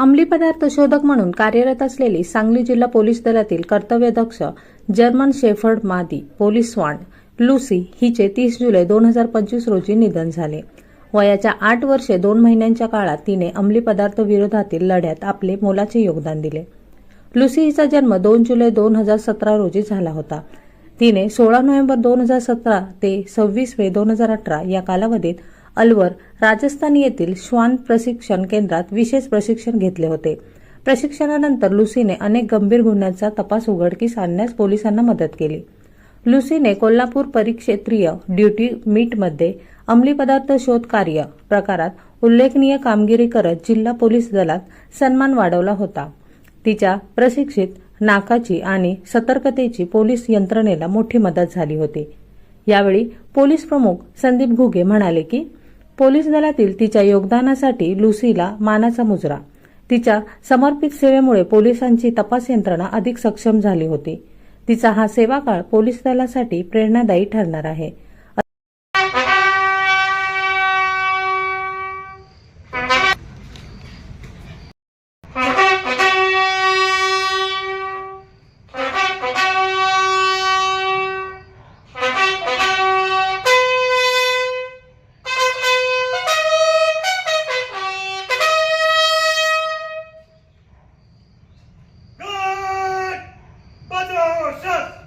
अंमली पदार्थ शोधक म्हणून कार्यरत असलेली सांगली जिल्हा पोलीस दलातील कर्तव्यदक्ष जर्मन शेफर्ड मादी पोलीस स्वान लुसी हिचे तीस जुलै दोन हजार पंचवीस रोजी निधन झाले. वयाच्या आठ वर्षे दोन महिन्यांच्या काळात तिने अंमली पदार्थ विरोधातील लढ्यात आपले मोलाचे योगदान दिले. लुसी हिचा जन्म दोन जुलै दोन हजार सतरा रोजी झाला होता. तिने सोळा नोव्हेंबर दोन हजार सतरा ते सव्वीस मे दोन हजार अठरा या कालावधीत अलवर राजस्थान येथील श्वान प्रशिक्षण केंद्रात विशेष प्रशिक्षण घेतले होते. प्रशिक्षणानंतर लुसीने अनेक गंभीर गुन्ह्यांचा तपास उघडकीस आणण्यास पोलिसांना मदत केली. लुसीने कोल्हापूर परिक्षेत्रीय ड्युटी मीटमध्ये अंमली पदार्थ शोध कार्य प्रकारात उल्लेखनीय कामगिरी करत जिल्हा पोलीस दलात सन्मान वाढवला होता. तिच्या प्रशिक्षित नाकाची आणि सतर्कतेची पोलीस यंत्रणेला मोठी मदत झाली होती. यावेळी पोलीस प्रमुख संदीप घुगे म्हणाले की पोलीस दलातील तिच्या योगदानासाठी लुसीला मानाचा मुजरा. तिच्या समर्पित सेवेमुळे पोलिसांची तपास यंत्रणा अधिक सक्षम झाली होती. तिचा हा सेवाकाळ पोलीस दलासाठी प्रेरणादायी ठरणार आहे. yourself.